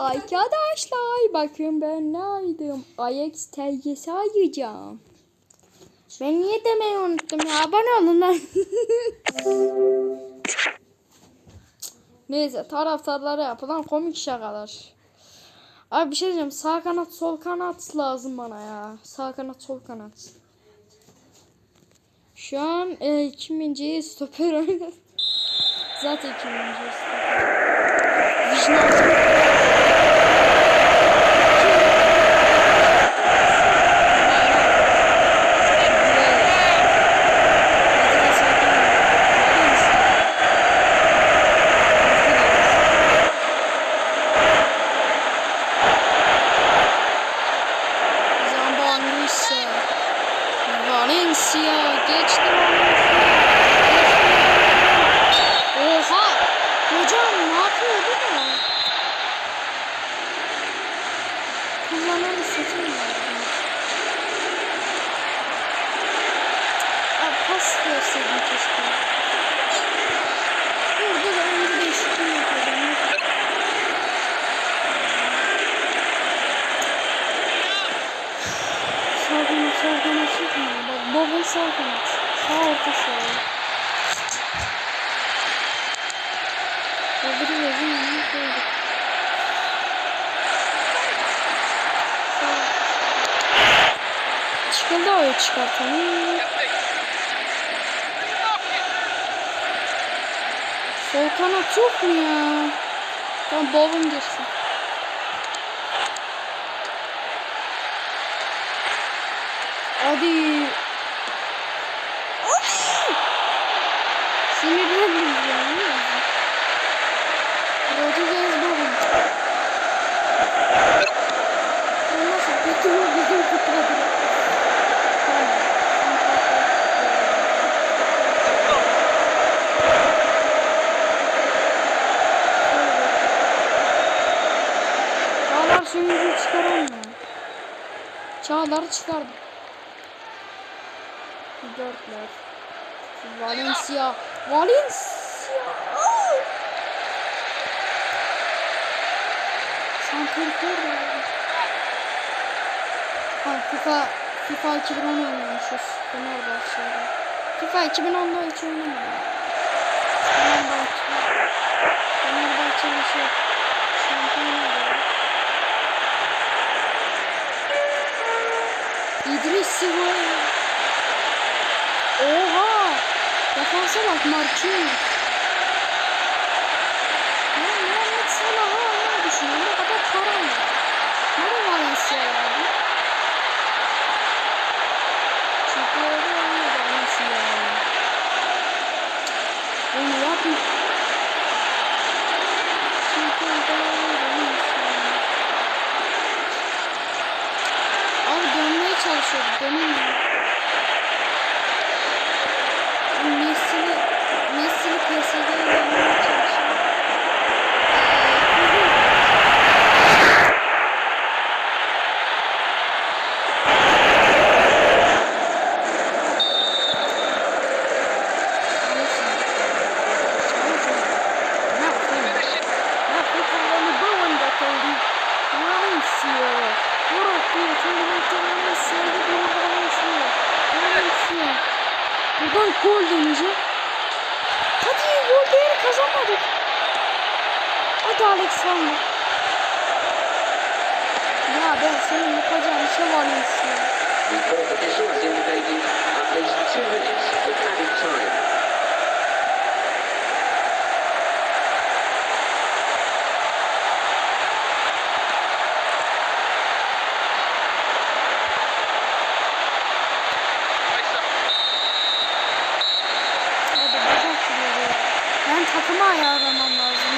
Arkadaşlar bakın ben ne aydım? Ajax telgesi ayacağım. Ben niye demeyi unuttum ya? Abone olun lan. Neyse taraftarlara yapılan komik şakalar. Abi bir şey diyeceğim. Sağ kanat sol kanat lazım bana ya. Sağ kanat sol kanat. Şu an e, kiminci stoper oynadı. Zaten kiminci stoper. Sağ kanat, çıkmıyor. Bak baba sağ kanat. Sağ orta sağ. Öbürü yazın yanına koyduk. Çıkıldı o çıkartalım. Sol kanat yok mu ya? Tamam Bowen girsin. Hadi. Hadi. Sinirlendim ya. Rodriguez Bowen. Bu nasıl kötü mü bizim futbolcu? Çağlar şimdi çıkaramıyor. Çağlar çıkardı. Dörtler. Valencia. Valencia. Aa! Santrfor. Ha FIFA FIFA 2010 oynuyormuşuz. Fenerbahçe'de. FIFA 2010'da hiç oynamadım. Ben senin yapacağın işe Valencia. The fourth official has indicated at least two minutes of added time. Ben takımı ayarlamam lazım.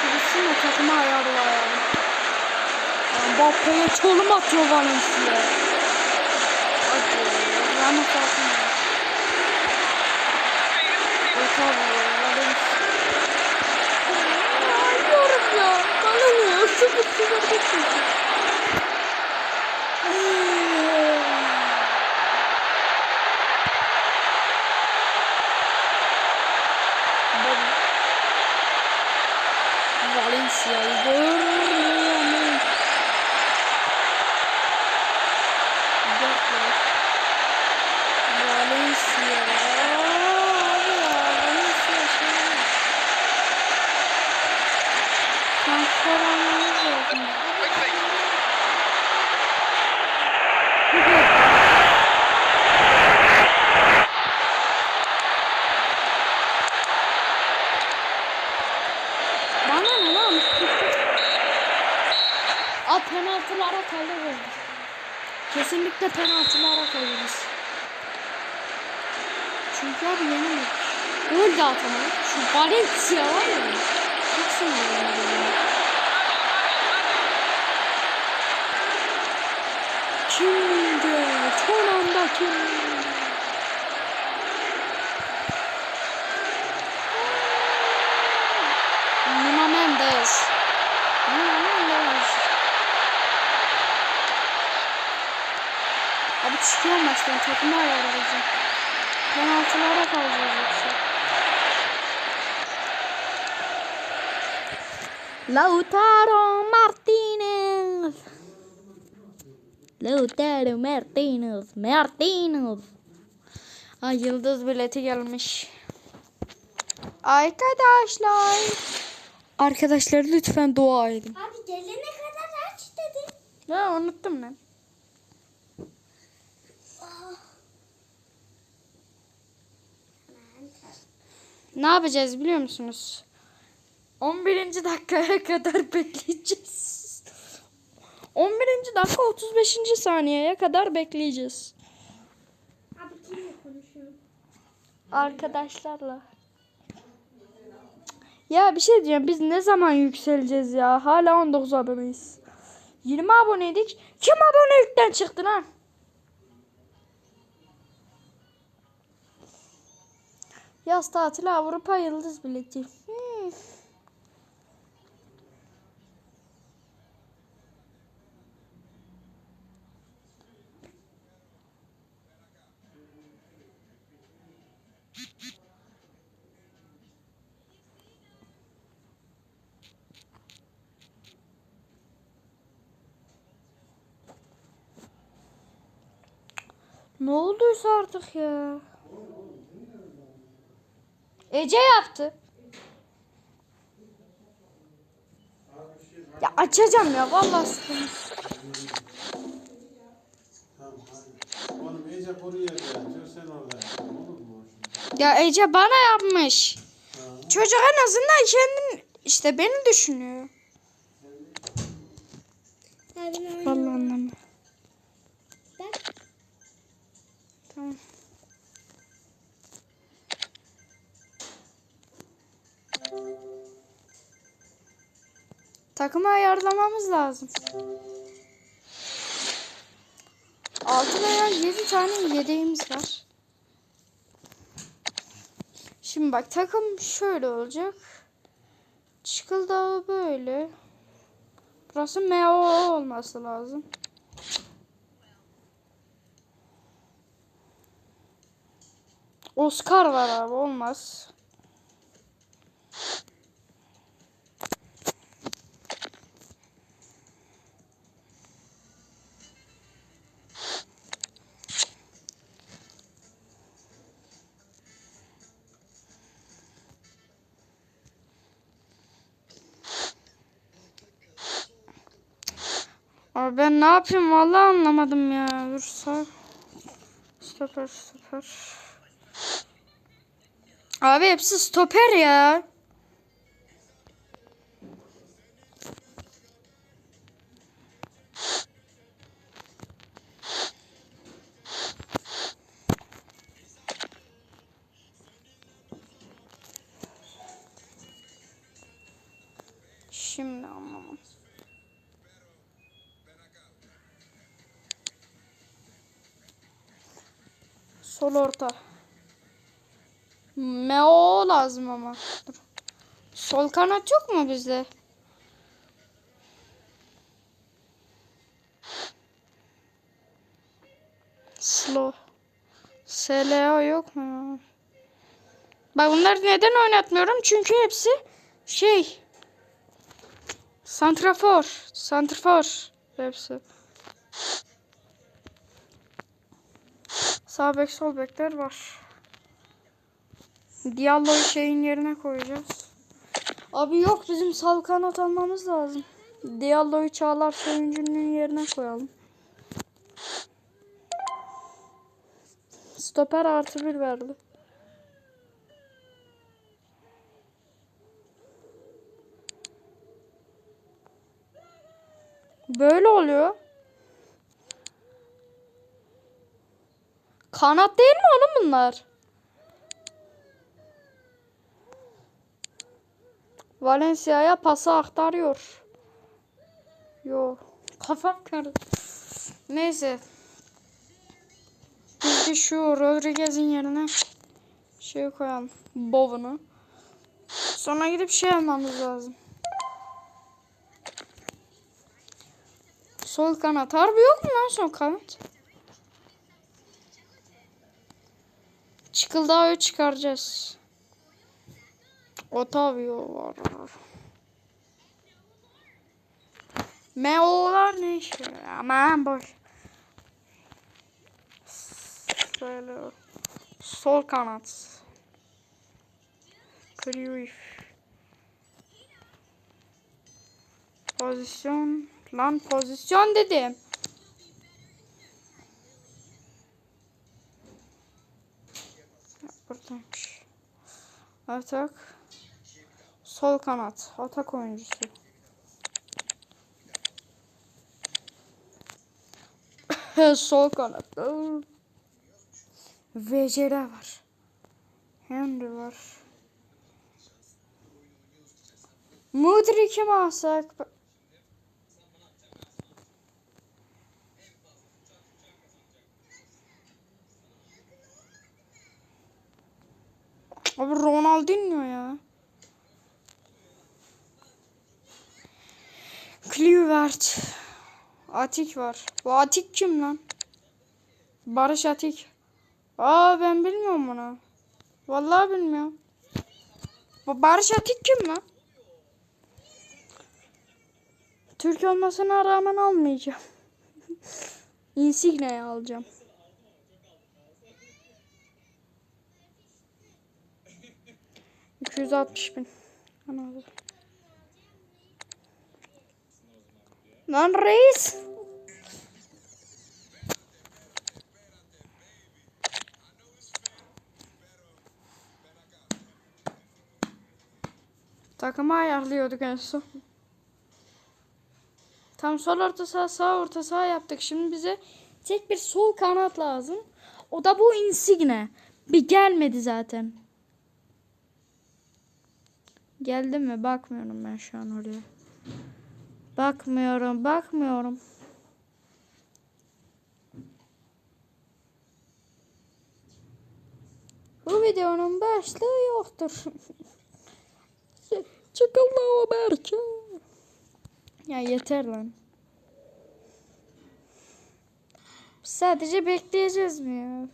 Şurasın da takımı ayarla yani. Mbappe'ye çolum atıyor Valencia. Hadi. Ramos atın. Orta vuruyor Valencia. Ay yorum ya. Kalamıyor. Sıfır sıfır sıfır. Valencia'yı görmüyorum. Dört var. Valencia. Abi ya Valencia şey. Transfer almamız lazım. Bu kadar. Bana ne lan? Aa penaltılara kalırız. Kesinlikle penaltılara kalırız. Çünkü abi yenemedik. Gol de atamadık. Şu Valencia var ya. Çok sinirliyim. Kimde? Son anda kim? Abi çıkıyor maçtan takımı ayarlayacağım. Penaltılara kalacağız yoksa. Lautaro Martinez. Lautaro Martinez. Martinez. Ay yıldız bileti gelmiş. Arkadaşlar. Arkadaşlar lütfen dua edin. Abi gelene kadar aç dedin. Ya unuttum ben. Ne yapacağız biliyor musunuz? 11. dakikaya kadar bekleyeceğiz. 11. dakika 35. saniyeye kadar bekleyeceğiz. Abi kimle konuşuyorsun? Arkadaşlarla. Ya bir şey diyeceğim. Biz ne zaman yükseleceğiz ya? Hala 19 aboneyiz. 20 aboneydik. Kim abonelikten çıktı lan? Yaz tatili Avrupa Yıldız bileti. Hmm. Ne olduysa artık ya. Ece yaptı. Ya açacağım ya vallahi. Oğlum sen orada. Olur mu? Ya Ece bana yapmış. Çocuk en azından kendin işte beni düşünüyor. Vallahi Takımı ayarlamamız lazım. 6 veya 7 tane yedeğimiz var. Şimdi bak takım şöyle olacak. Çıkıldağı böyle. Burası MO olması lazım. Oscar var abi olmaz. Abi ben ne yapayım vallahi anlamadım ya. Dur sağ. Stoper stoper. Abi hepsi stoper ya. Şimdi anlamam. Sol orta. Meo lazım ama. Dur. Sol kanat yok mu bizde? Slow. SLO yok mu? Bak bunları neden oynatmıyorum? Çünkü hepsi şey Santrafor. Santrafor. Hepsi. Sağ bek sol bekler var. Diallo'yu şeyin yerine koyacağız. Abi yok bizim sal kanat lazım. Diallo'yu Çağlar Söyüncü'nün yerine koyalım. Stoper artı bir verdi. Böyle oluyor. Kanat değil mi oğlum bunlar? Valencia'ya pası aktarıyor. Yo. Kafam karıştı. Neyse. Biz de şu Rodriguez'in yerine şey koyalım. Bowen'u. Sonra gidip şey almamız lazım. Sol kanat. Harbi yok mu lan sol kanat? Çıkıldağı çıkaracağız. Otavio var. Meo'lar ne işe? Aman boş. Böyle sol kanat. Cruyff. Pozisyon. Lan pozisyon dedim. Atak. Sol kanat. Atak oyuncusu. Sol kanat. VCR var. Henry var. Mudrik'i mi alsak? Abi Ronaldinho ya. Kluivert. Atik var. Bu Atik kim lan? Barış Atik. Aa ben bilmiyorum bunu. Vallahi bilmiyorum. Bu Barış Atik kim lan? Türk olmasına rağmen almayacağım. Insigne'yi alacağım. İki yüz altmış bin. Anladım. Lan reis. Takımı ayarlıyorduk en son. Tam sol orta saha sağ orta saha yaptık. Şimdi bize tek bir sol kanat lazım. O da bu Insigne. Bir gelmedi zaten. Geldi mi? Bakmıyorum ben şu an oraya. Bakmıyorum, bakmıyorum. Bu videonun başlığı yoktur. Çakalla o Berke. Ya yeter lan. Sadece bekleyeceğiz mi ya?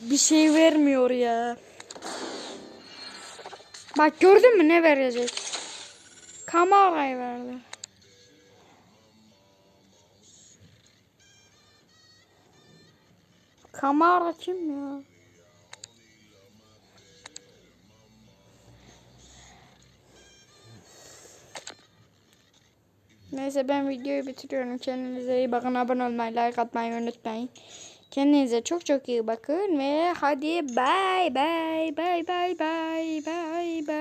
Bir şey vermiyor ya. Bak gördün mü ne verecek? Kamerayı verdi. Kamera kim ya? Neyse ben videoyu bitiriyorum. Kendinize iyi bakın. Abone olmayı, like atmayı unutmayın. Kendinize çok çok iyi bakın ve hadi bay bay bay bay bay bay bay.